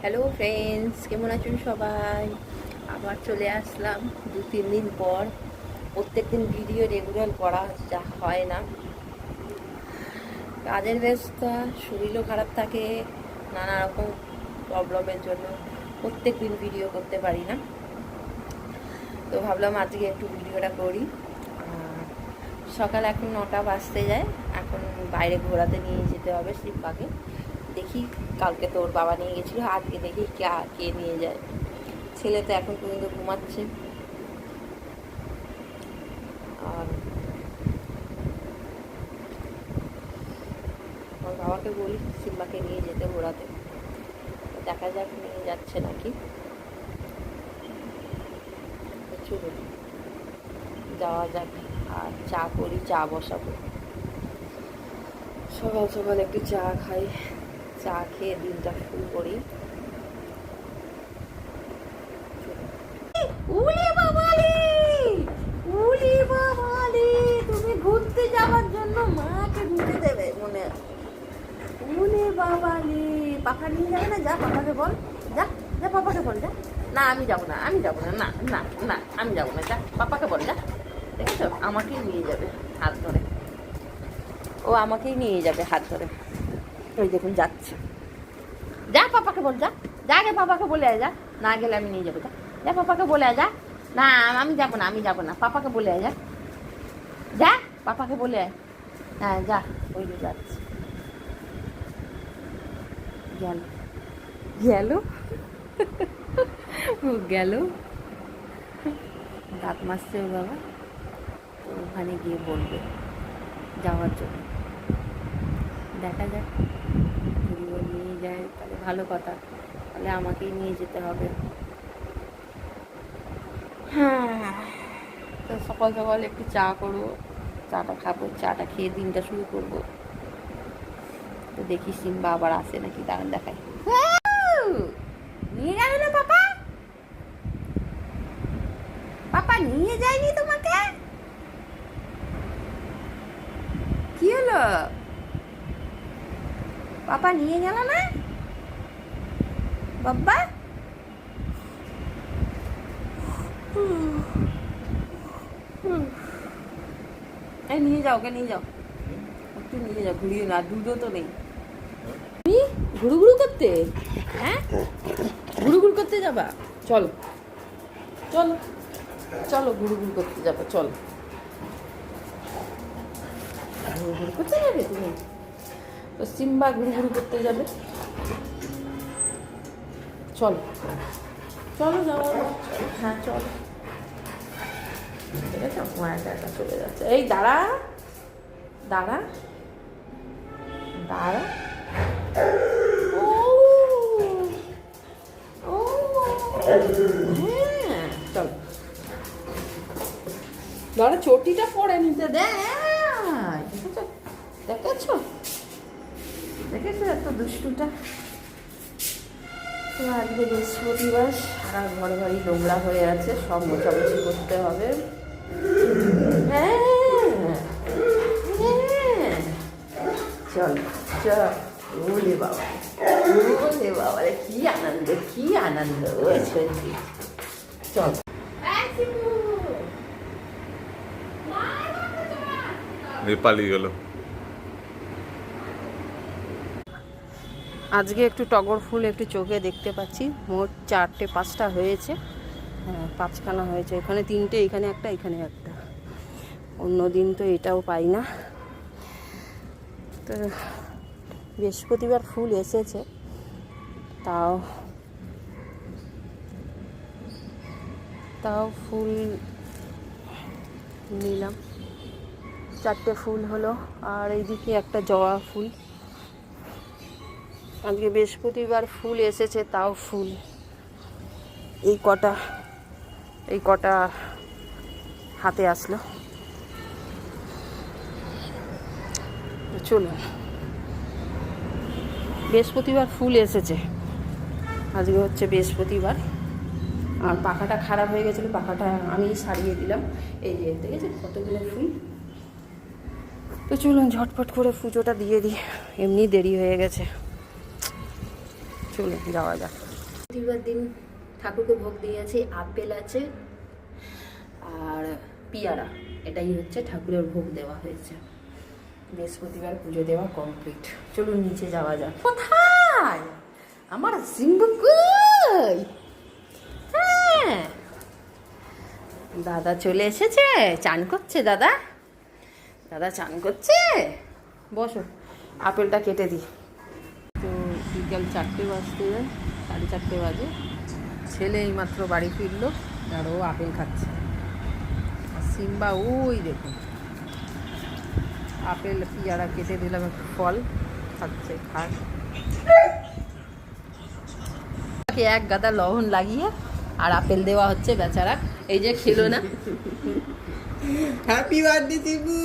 Hello friends কেমন আছেন সবাই? আবার চলে আসলাম দু, তিন দিন পর। প্রত্যেক দিন ভিডিও রেগুলার করা যা হয় না। কাজের ব্যস্ত শরীরও খারাপ থাকে, নানা রকম প্রবলেমের জন্য প্রত্যেক দিন ভিডিও করতে পারি না। তো ভাবলাম আজকে একটু ভিডিওটা করি। সকাল এখন নটা বাজতে যায়। এখন বাইরে ঘোরাতে নিয়ে যেতে হবে শিবপাকে দেখি কালকে তোর বাবা নিয়ে গেছিল, আজকে দেখি কে কে নিয়ে যায়। ছেলে তো এখন পর্যন্ত ঘুমাচ্ছে। আর আমার বাবাকে বলি, সিম্বাকে নিয়ে যেতে ঘোরাতে। দেখা যাক নিয়ে যাচ্ছে নাকি। তো চলুন, যাওয়া যাক, আর চা করি, চা বসাবো। সকাল সকাল একটু চা খাই। চা খেয়ে দিনটা শুরু করি। উলি বাবালি! বাবালি! তুমি ঘুরতে যাওয়ার জন্য মাকে দেবে মনে। বাবালি! পাপা নিয়ে যাবে না? যা পাপাকে বল। যা যা পাপাকে বল, যা। না, আমি যাব না, আমি যাব না না না না, আমি যাব না, যা। পাপাকে বল, যা। আমাকেই নিয়ে যাবে হাত ধরে। ও আমাকেই নিয়ে যাবে হাত ধরে। ওই দেখুন যাচ্ছে। যা পাপাকে বল যা। যা গে পাপাকে বলে যা। না গেলে আমি নিয়ে যাব যা। যা পাপাকে বলে যা। না আমি যাব না আমি যাব না। পাপাকে বলে যা। যা পাপাকে বলে আয়। হ্যাঁ যা। ওই যে যাচ্ছে। গেল। গেল? গেল? দাঁত মাসছে ওর বাবা। তো ওখানে গিয়ে বলবে যাওয়ার জন্য। দেখা যাক। ও নিয়ে যায়, তাহলে ভালো কথা। তাহলে আমাকেই নিয়ে যেতে হবে। হ্যাঁ তো সকাল সকাল একটু চা করব চাটা খাব, চাটা খেয়ে দিনটা শুরু করব। তো দেখি সিম্বা আবার আসে নাকি দাঁড়ান দেখাই নিয়ে যাবে না পাপা পাপা নিয়ে যায়নি তোমাকে কি হলো পাপা নিয়ে গেল না? বাবা? এই নিয়ে যাও, ওকে নিয়ে যাও। একটু নিয়ে যাও, ঘুরিয়ে না দুধও তো নেই। তুমি ঘুরু ঘুরু করতে? হ্যাঁ? ঘুরু ঘুরু করতে যাবা? চলো। চলো। চলো ঘুরু ঘুরু করতে যাব, চলো। ঘুরু ঘুরু করতে যাবে তুমি? তো সিম্বা ঘুরু ঘুরু করতে যাবে চলো চলো যাওয়া হ্যাঁ চলো ঠিক আছে চলে যাচ্ছে এই দাঁড়া দাঁড়া দাঁড়া হ্যাঁ দাঁড়া চটিটা পরে নিতে দেখেছ দেখেছ এত দুষ্টুটা। তো আজকে বৃহস্পতিবার সারা ঘর বাড়ি নোংরা হয়ে আছে সব মোছামুছি করতে হবে। হ্যাঁ হ্যাঁ। চল চল। ওলে বাবা ওলে বাবা রে কি আনন্দ কি আনন্দ। সত্যি। চল। পালিয়ে গেল। আজকে একটু টগর ফুল একটু চোখে দেখতে পাচ্ছি। মোট চারটে, পাঁচটা হয়েছে। হ্যাঁ পাঁচখানা হয়েছে। এখানে তিনটে, এখানে একটা এখানে একটা। অন্য দিন তো এটাও পাই না। তো বৃহস্পতিবার ফুল এসেছে। তাও তাও ফুল নিলাম। চারটে ফুল হলো। আর এইদিকে একটা জবা ফুল। আজকে বৃহস্পতিবার ফুল এসেছে, তাও ফুল। এই কটা এই কটা হাতে আসলো। চলুন। বৃহস্পতিবার ফুল এসেছে। আজকে হচ্ছে বৃহস্পতিবার। আর পাখাটা খারাপ হয়ে গেছিল, পাখাটা আমি সারিয়ে দিলাম। এই যে, দেখেছেন কতগুলো ফুল? তো চলুন, ঝটপট করে পুজোটা দিয়ে দিই। এমনি দেরি হয়ে গেছে। চলুন যাওয়া যাক। বৃহস্পতিবার দিন ঠাকুরকে ভোগ দিয়েছি আপেল আছে আর পিয়ারা, এটাই হচ্ছে ঠাকুরের ভোগ দেওয়া হয়েছে। বৃহস্পতিবার পুজো দেওয়া কমপ্লিট চলুন নিচে যাওয়া যাক। কোথায়? আমার সিংহ হ্যাঁ। দাদা চলে এসেছে। চান করছে, দাদা? দাদা চান করছে? বসো, আপেলটা কেটে দিই। বিকাল চারটে বাজতে যায় সাড়ে চারটে বাজে। ছেলে এইমাত্র বাড়ি ফিরলো আর ও আপেল খাচ্ছে। আর সিম্বা ওই দেখুন আপেল পিয়ারা কেটে দিলাম একটু ফল খাচ্ছে খাক এক গাদা লবণ লাগিয়ে আর আপেল দেওয়া হচ্ছে বেচারা। এই যে খেলো না? Happy birthday Shibu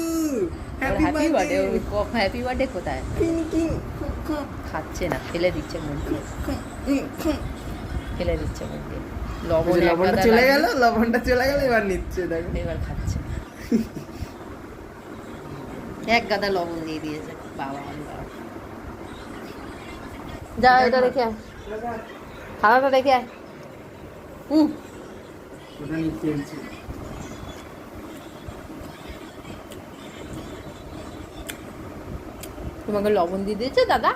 happy birthday happy birthday কোথায়? খাচ্ছে না ফেলে দিচ্ছে মুখ দিয়ে ফেলে দিচ্ছে মুখ দিয়ে লবণ লবণটা চলে গেল লবণটা চলে গেল এবার নিচ্ছে দেখো এবার খাচ্ছে এক গাদা লবণ দিয়ে দিয়েছে বাবা যা এটা রেখে থালাটা রেখে হুম ওটা নিয়ে খেলছে তোমাকে লবণ দিয়ে দিয়েছে, দাদা।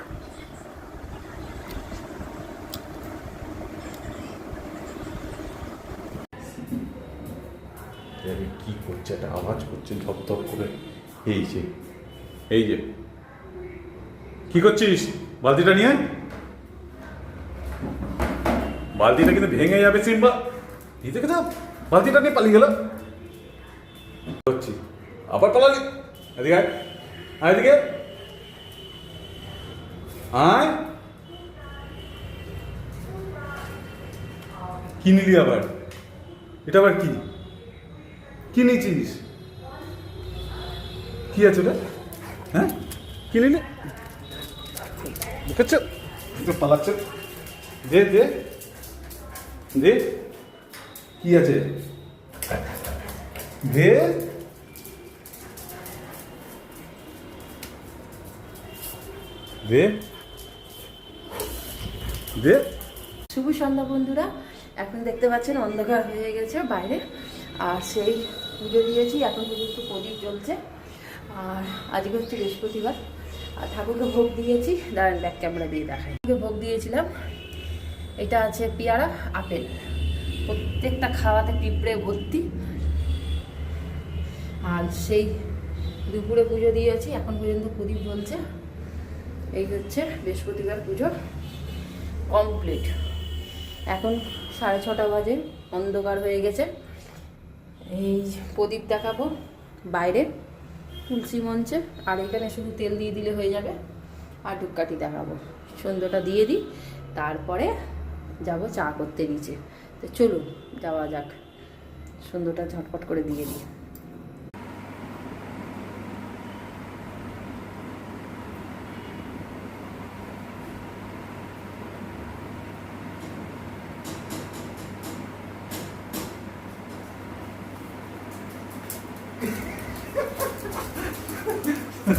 কি করছে একটা আওয়াজ করছে, ধপ করে। এই যে এই যে। কি করছিস? বালতিটা নিয়ে বালতিটা কিন্তু ভেঙে যাবে, সিম্বা। দেখে দাও, বালতিটা নিয়ে পালিয়ে গেল। করছি আবার পালালি। এদিকে এদিকে। আয়। কি নিলি আবার? এটা আবার কি? কি নিয়েছিস? কি আছে ওটা? হ্যাঁ? কি নিলি? দেখাচ্ছ পালাচ্ছ। দে দে। দে। কি আছে? দে। দে। দে শুভ সন্ধ্যা বন্ধুরা, এখন দেখতে পাচ্ছেন অন্ধকার হয়ে গেছে বাইরে, আর সেই পুজো দিয়েছি, এখন পর্যন্ত প্রদীপ জ্বলছে, আর আজকে হচ্ছে বৃহস্পতিবার, আর ঠাকুরকে ভোগ দিয়েছি, দাঁড়ান ব্যাক ক্যামেরা দিয়ে দেখাই। ভোগ দিয়েছিলাম, এটা আছে পেয়ারা, আপেল, প্রত্যেকটা খাওয়াতে পিঁপড়ে ভর্তি, আর সেই দুপুরে পুজো দিয়েছি, এখন পর্যন্ত প্রদীপ জ্বলছে, এই হচ্ছে বৃহস্পতিবার পুজো কমপ্লিট এখন সাড়ে ছটা বাজে, অন্ধকার হয়ে গেছে। এই প্রদীপ দেখাবো বাইরে, তুলসী মঞ্চে, আর এখানে শুধু তেল দিয়ে দিলে হয়ে যাবে। আর ধূপকাঠি দেখাবো। সন্ধ্যাটা দিয়ে দিই, তারপরে যাব চা করতে নিচে। তো চলুন, যাওয়া যাক। সন্ধ্যাটা ঝটপট করে দিয়ে দিই।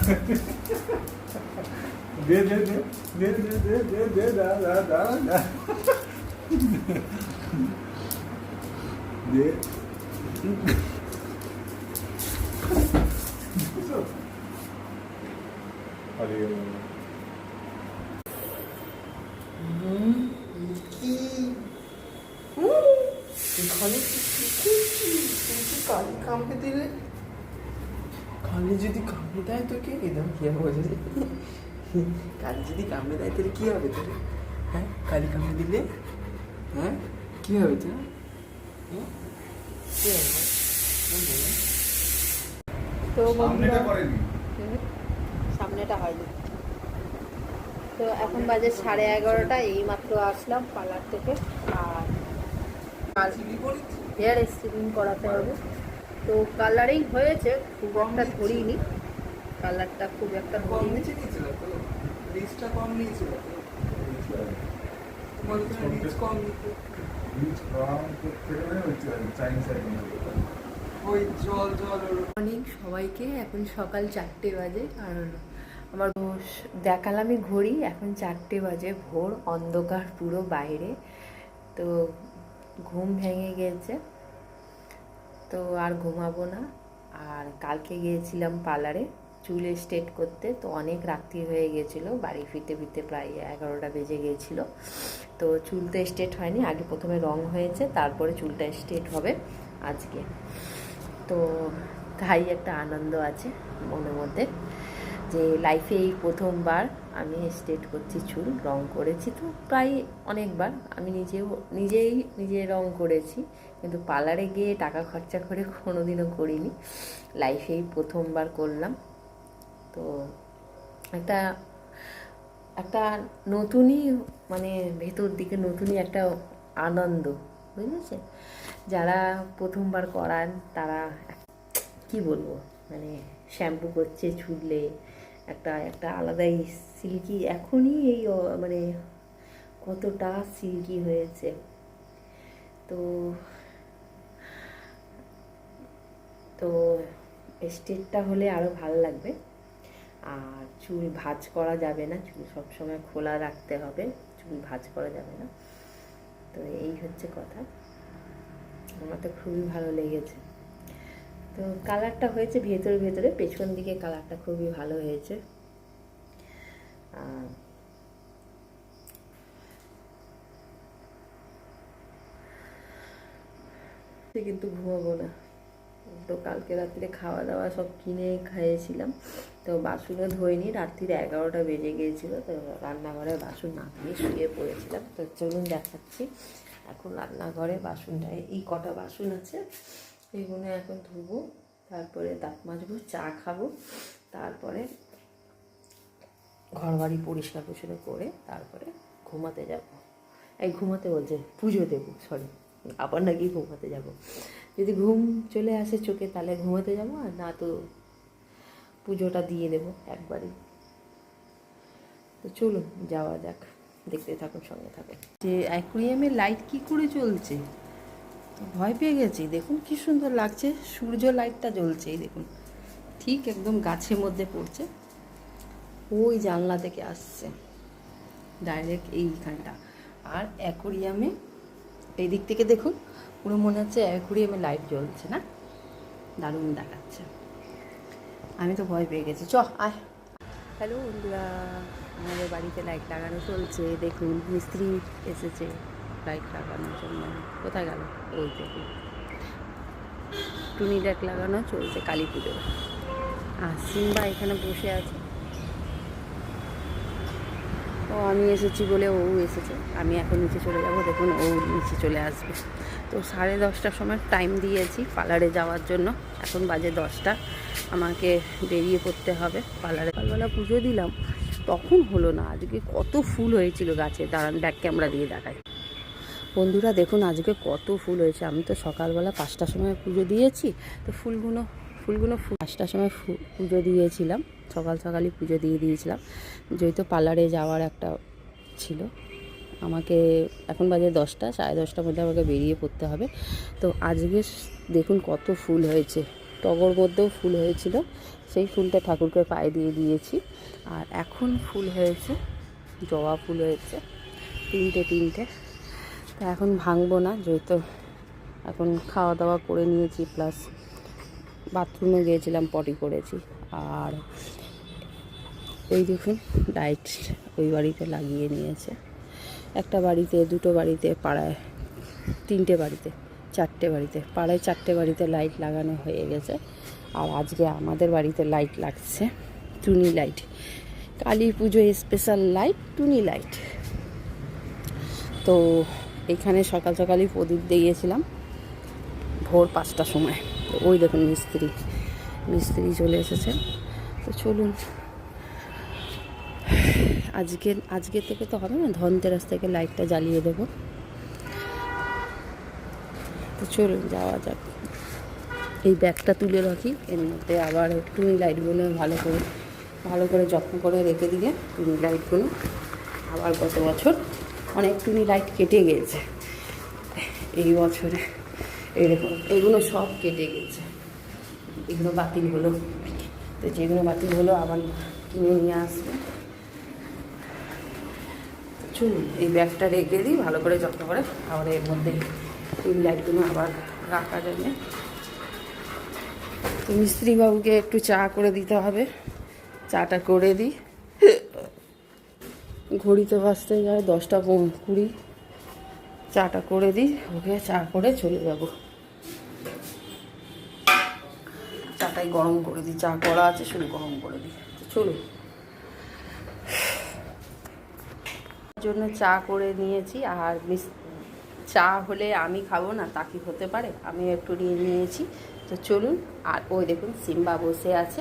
দে দে দে দে দে দে দে দে দা দা দা দা দে আরে এখানে কি শিখেছিস তুই কি কালি কামড়ে যদি কামড়ে দেয় তোকে? এরকম কি হবে বোঝা যায়? কালি যদি কামড়ে দেয় তাহলে কি হবে তোর? হ্যাঁ? কালি কামড়ে দিলে? হ্যাঁ? কি হবে তোর? হ্যাঁ? তো সামনেটা করেনি। হুম, সামনেটা হয়নি। তো এখন বাজে সাড়ে এগারোটা এইমাত্র আসলাম পার্লার থেকে। আর হেয়ার স্ট্রিমিং করাতে হবে। তো কালারিং হয়েছে খুব একটা ধরিনি। কালারটা খুব একটা কম ধরিনি। নিচে নিয়েছিল কম নিয়েছিল তো বলতে কম ওই জল জল সবাইকে এখন সকাল চারটে বাজে। আর আমার দেখালামই ঘড়ি এখন চারটে বাজে। ভোর অন্ধকার পুরো বাইরে। তো ঘুম ভেঙে গিয়েছে তো আর ঘুমাবো না। আর কালকে গিয়েছিলাম পার্লারে, চুল স্ট্রেট করতে, তো অনেক রাত্রি হয়ে গিয়েছিল, বাড়ি ফিরতে ফিরতে প্রায় এগারোটা বেজে গিয়েছিল। তো চুলটা স্ট্রেট হয়নি, আগে প্রথমে রং হয়েছে, তারপরে চুলটা স্ট্রেট হবে আজকে। তো তাই একটা আনন্দ আছে মনের মধ্যে। যে লাইফে এই প্রথমবার আমি স্টেট করছি চুল, রং করেছি তো প্রায় অনেকবার। আমি নিজেও, নিজেই নিজে রং করেছি, কিন্তু পার্লারে গিয়ে টাকা খরচা করে কোনোদিনও করিনি। লাইফেই প্রথমবার করলাম। তো একটা একটা নতুনই মানে ভেতর দিকে নতুনই একটা আনন্দ, বুঝেছে? যারা প্রথমবার করান তারা, কি বলব? মানে শ্যাম্পু করছে, চুলে একটা একটা আলাদাই সিল্কি এখনই এই মানে কতটা সিল্কি হয়েছে। তো তো স্টেটটা হলে আরও ভালো লাগবে। আর চুল ভাঁজ করা যাবে না, চুল সবসময় খোলা রাখতে হবে, চুল ভাঁজ করা যাবে না। তো এই হচ্ছে কথা। আমার তো খুবই ভালো লেগেছে। তো কালারটা হয়েছে ভেতরে ভেতরে, পেছন দিকে কালারটা খুবই ভালো হয়েছে। কিন্তু ঘুমাবো না। তো কালকে রাত্রে খাওয়া দাওয়া সব কিনে খাইয়েছিলাম। তো বাসনও ধোয়নি রাত্রির এগারোটা বেজে গিয়েছিল, তো রান্নাঘরে বাসন না ধুয়ে শুয়ে পড়েছিলাম। তো চলুন দেখাচ্ছি। এখন রান্নাঘরে বাসনটা এই কটা বাসন আছে এইগুলো এখন ধুবো, তারপরে দাঁত মাজবো, চা খাব, তারপরে ঘর বাড়ি পরিষ্কার পরিষ্কার করে তারপরে ঘুমাতে যাব। এই ঘুমাতে বলছে, পুজো দেবো সরি আবার নাকি ঘুমাতে যাব। যদি ঘুম চলে আসে চোখে, তাহলে ঘুমাতে যাব আর না তো পুজোটা দিয়ে দেবো একবারই। তো চলুন, যাওয়া যাক, দেখতে থাকুন, সঙ্গে থাকুন। যে অ্যাকুরিয়ামের লাইট কি করে চলছে ভয় পেয়ে গেছি। দেখুন কি সুন্দর লাগছে। সূর্য লাইটটা জ্বলছে, এই দেখুন। ঠিক একদম গাছের মধ্যে পড়ছে। ওই জানলা থেকে আসছে। ডাইরেক্ট এইখানটা। আর অ্যাকোরিয়ামে এই দিক থেকে দেখুন, পুরো মনে হচ্ছে অ্যাকোরিয়ামে লাইট জ্বলছে না? দারুণ দেখাচ্ছে। আমি তো ভয় পেয়ে গেছি। চ, আয়। হ্যালো বন্ধুরা। আমাদের বাড়িতে লাইট লাগানো চলছে। দেখুন, মিস্ত্রি এসেছে। লাইট লাগানোর জন্য। কোথায় গেল? ওই দেখুন টুনি লাইট লাগানো চলছে কালী পুজো আর সিম্বা এখানে বসে আছে। ও আমি এসেছি বলে ও এসেছে। আমি এখন নিচে চলে যাব। দেখুন ও নিচে চলে আসবে। তো সাড়ে দশটার সময় টাইম দিয়েছি পার্লারে যাওয়ার জন্য। এখন বাজে দশটা। আমাকে বেরিয়ে পড়তে হবে। পার্লারে সকালবেলা পুজো দিলাম। তখন হলো না। আজকে কত ফুল হয়েছিল গাছে। দাঁড়ান ব্যাক ক্যামেরা দিয়ে দেখায় বন্ধুরা, দেখুন আজকে কত ফুল হয়েছে। আমি তো সকালবেলা পাঁচটার সময় পুজো দিয়েছি, তো ফুলগুলো ফুলগুলো পাঁচটার সময় পুজো দিয়েছিলাম, সকাল সকালই পুজো দিয়ে দিয়েছিলাম। যেহেতু পার্লারে যাওয়ার একটা ছিল, আমাকে এখন বাজে দশটা, সাড়ে দশটার মধ্যে আমাকে বেরিয়ে পড়তে হবে। তো আজকে দেখুন কত ফুল হয়েছে, টগর মধ্যেও ফুল হয়েছিল, সেই ফুলটা ঠাকুরকে পায়ে দিয়ে দিয়েছি। আর এখন ফুল হয়েছে, জবা ফুল হয়েছে, তিনটে তিনটে। তা এখন ভাঙবো না, যেহেতু এখন খাওয়া দাওয়া করে নিয়েছি প্লাস বাথরুমে গিয়েছিলাম পটি করেছি। আর এই দেখুন লাইট ওই বাড়িতে লাগিয়ে নিয়েছে। একটা বাড়িতে, দুটো বাড়িতে, পাড়ায়, তিনটে বাড়িতে, চারটে বাড়িতে, পাড়ায় চারটে বাড়িতে লাইট লাগানো হয়ে গেছে। আর আজকে আমাদের বাড়িতে লাইট লাগছে, টুনি লাইট কালী পুজো স্পেশাল লাইট টুনি লাইট তো এখানে সকাল সকালই প্রদীপ দিয়ে গিয়েছিলাম ভোর পাঁচটার সময়। তো ওই দেখুন মিস্ত্রি মিস্ত্রি চলে এসেছে। তো চলুন, আজকে আজকে থেকে তো হবে না, ধনতেরাস থেকে লাইটটা জ্বালিয়ে দেবো। তো চলুন, যাওয়া যাক। এই ব্যাগটা তুলে রাখি, এর মধ্যে আবার টুনি লাইটগুলো ভালো করে ভালো করে যত্ন করে রেখে দিলে লাইটগুলো আবার গত বছর অনেক লাইট কেটে গিয়েছে এই বছরে এরকম, এগুলো সব কেটে গেছে। এগুলো বাতিল হলো। তো যেগুলো বাতিল হলো আবার কিনে নিয়ে আসবে। তো চলুন, এই ব্যাগটা রেখে দিই, ভালো করে যত্ন করে। আবার এর মধ্যে টিউব লাইটগুলো আবার রাখা যাবে। তো মিস্ত্রিবাবুকে একটু চা করে দিতে হবে। চাটা করে দিই। ঘড়িতে বাজতে যায়, দশটা কুড়ি চাটা করে দিই, ওকে চা করে চলে যাব। চাটাই গরম করে দিই, চা করা আছে, শুধু গরম করে দিই। তো চলুন জন্য চা করে নিয়েছি, আর মিস, চা হলে আমি খাব না, তা কি হতে পারে? আমি একটু নিয়ে নিয়েছি। তো চলুন, আর ওই দেখুন, সিম্বা বসে আছে।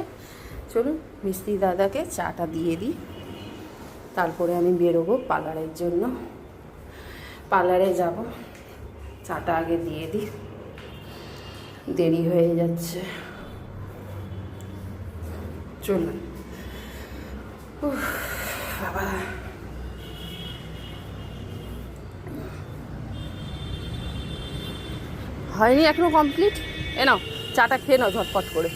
চলুন মিস্ত্রি দাদাকে চাটা দিয়ে দিই। তারপরে আমি বেরোবো পার্লারের জন্য। পার্লারে যাব। চাটা আগে দিয়ে দিই দেরি হয়ে যাচ্ছে। চলুন। বাবা। হয়নি এখনও কমপ্লিট এ নাও, চাটা খেয়ে নাও ঝটপট করে।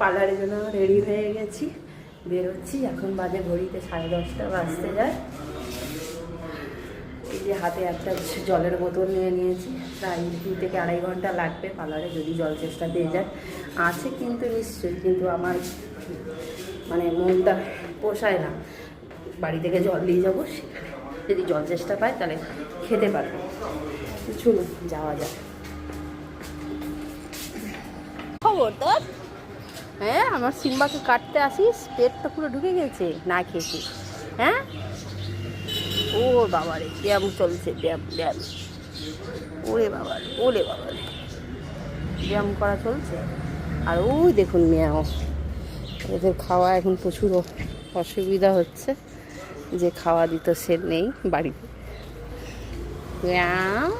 পার্লারের জন্য রেডি হয়ে গেছি। বেরোচ্ছি, এখন বাজে ঘড়িতে সাড়ে দশটা বাজতে যায়। এই যে হাতে একটা জলের বোতল নিয়ে নিয়েছি, প্রায় দু থেকে আড়াই ঘণ্টা লাগবে পার্লারে যদি জল চেষ্টা পেয়ে যায়। আছে কিন্তু নিশ্চয়ই, কিন্তু আমার মানে মনটা পোষায় না। বাড়ি থেকে জল নিয়ে যাব যদি জল চেষ্টা পায় তাহলে খেতে পারবে। চলুন, যাওয়া যাক। খবর হ্যাঁ আমার সিম্বাকে কাটতে আসিস, পেটটা পুরো ঢুকে গেছে, না খেয়েছি হ্যাঁ? ও বাবারে, ব্যায়াম চলছে, ব্যায়াম ব্যায়াম। ওরে বাবারে ওরে বাবারে। ব্যায়াম করা চলছে। আর ওই দেখুন মেয়াও, এদের খাওয়া এখন প্রচুর অসুবিধা হচ্ছে। যে খাওয়া দিত সে নেই বাড়িতে। ম্যাও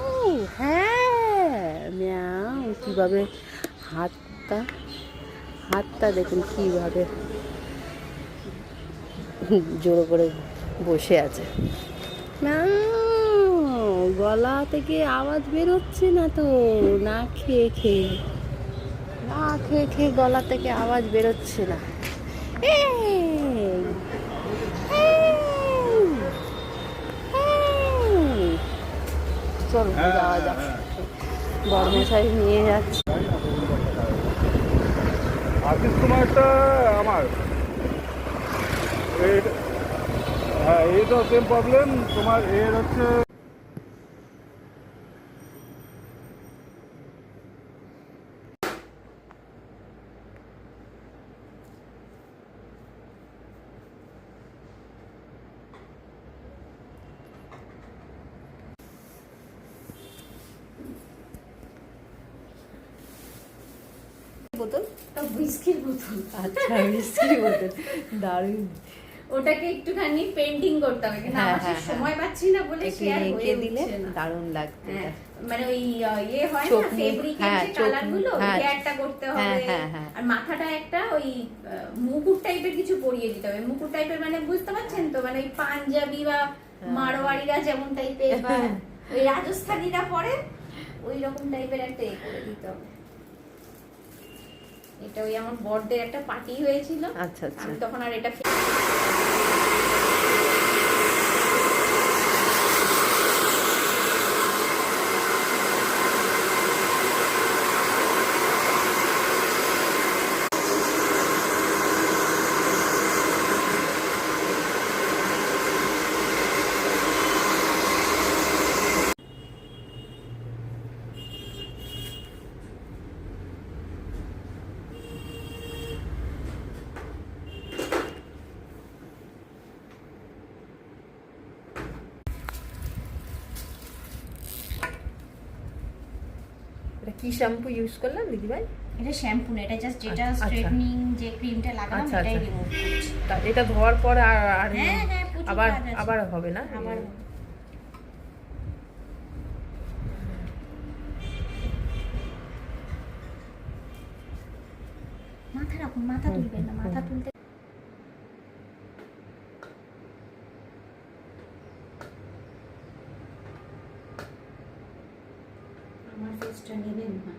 হ্যাঁ ম্যাও, কীভাবে হাতটা হাতটা দেখুন কীভাবে জোর করে বসে আছে। গলা থেকে আওয়াজ বেরোচ্ছে না তো না খেয়ে খেয়ে। না খেয়ে খেয়ে গলা থেকে আওয়াজ বেরোচ্ছে না। চলো যাওয়া যাক। বর্মশাই নিয়ে যাচ্ছে। আর্টিস্ট তোমারটা আমার। এই- হ্যাঁ এইটাও সেম প্রবলেম তোমার এর হচ্ছে বোতল? হুইস্কির বোতল আচ্ছা বোতল দারুণ। ওটাকে একটুখানি পেন্টিং করতে হবে কিন্তু হ্যাঁ, আমার হ্যাঁ, সময় পাচ্ছি না বলে একটু এঁকে হয়ে দিলে দারুণ লাগতো হ্যাঁ, মানে ওই ইয়ে হয় না ফেব্রিকের হ্যাঁ, যে হ্যাঁ। করতে হ্যাঁ, হবে। হ্যাঁ, হ্যাঁ। আর মাথাটা একটা ওই মুকুট টাইপের কিছু পরিয়ে দিতে হবে। মুকুট টাইপের মানে বুঝতে পারছেন তো? মানে ওই পাঞ্জাবি বা হ্যাঁ। মারোয়ারিরা যেমন টাইপের বা ওই রাজস্থানীরা পরে ওই রকম টাইপের একটা এ করে দিতে হবে। এটা ওই আমার বড়দের একটা পার্টি হয়েছিল। আচ্ছা আচ্ছা। তখন আর এটা কি শ্যাম্পু ইউজ করলাম দিদিভাই এটা শ্যাম্পু না এটা জাস্ট যেটা আচ্ছা। স্ট্রেটনিং যে ক্রিমটা লাগালাম আচ্ছা, এটাই আচ্ছা। রিমুভ করছি। এটা ধোয়ার পর আর আর হ্যাঁ, হ্যাঁ, আবার আবার হবে না? আবার মাথা রাখুন মাথা তুলবেন না মাথা তুলতে আমার ফেসটা নেবেন না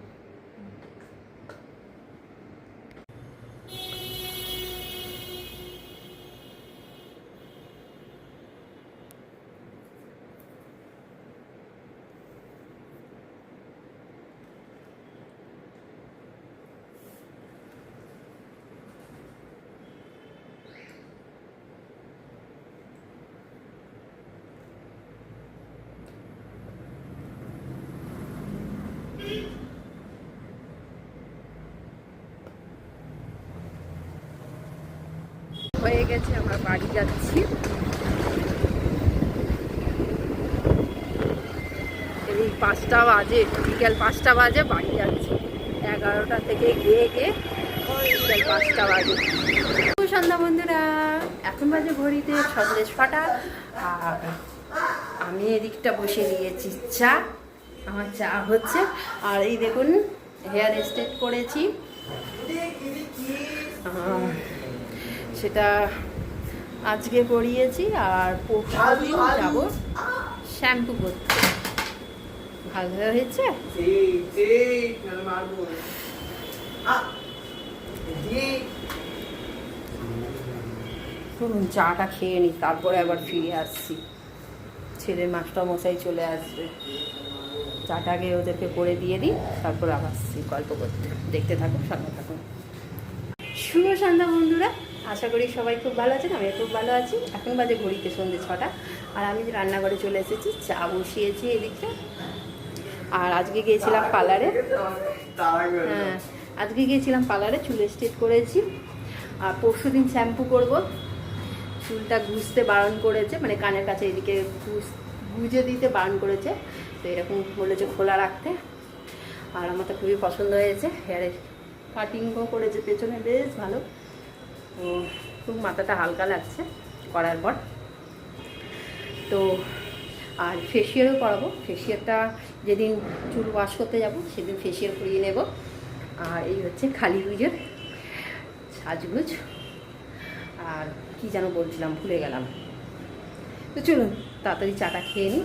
গেছে আমরা বাড়ি যাচ্ছি। এই পাঁচটা বাজে, বিকেল পাঁচটা বাজে বাড়ি যাচ্ছি। এগারোটা থেকে গিয়ে গিয়ে বিকেল পাঁচটা বাজে। সন্ধ্যা বন্ধুরা, এখন বাজে ঘড়িতে সন্দেশ ফাটা। আর আমি এদিকটা বসে দিয়েছি চা, আমার চা হচ্ছে। আর এই দেখুন, হেয়ার স্ট্রেট করেছি। সেটা আজকে করিয়েছি আর যাব। শ্যাম্পু করতে। ভালো হয়েছে? শুনুন চাটা খেয়ে নিই তারপরে আবার ফিরে আসছি। ছেলের মাস্টার মশাই চলে আসবে। চাটাকে ওদেরকে করে দিয়ে দিই তারপর আবার আসছি গল্প করতে। দেখতে থাকুন সঙ্গে থাকুন। শুভ সন্ধ্যা বন্ধুরা। আশা করি সবাই খুব ভালো আছেন আমি খুব ভালো আছি। এখন বাজে ঘড়িতে সন্ধ্যে ছটা, আর আমি রান্নাঘরে চলে এসেছি, চা বসিয়েছি এদিকটা আর আজকে গিয়েছিলাম পার্লারে। হ্যাঁ আজকে গিয়েছিলাম পার্লারে, চুল স্ট্রেট করেছি। আর পরশু দিন শ্যাম্পু করব। চুলটা গুজতে বারণ করেছে মানে কানের কাছে এদিকে গুজ- গুজে দিতে বারণ করেছে। তো এরকম বলেছে খোলা রাখতে। আর আমার তো খুবই পছন্দ হয়েছে। হেয়ারে কাটিংও করেছে, পেছনে বেশ ভালো। খুব মাথাটা হালকা লাগছে করার পর। তো আর ফেসিয়ালও করাবো। ফেসিয়ালটা যেদিন চুল ওয়াশ করতে যাব, সেদিন ফেসিয়াল করিয়ে নেব। আর এই হচ্ছে খালি গুজের সাজগুজ। আর কি যেন বলছিলাম, ভুলে গেলাম। তো চলুন, তাড়াতাড়ি চাটা খেয়ে নিই।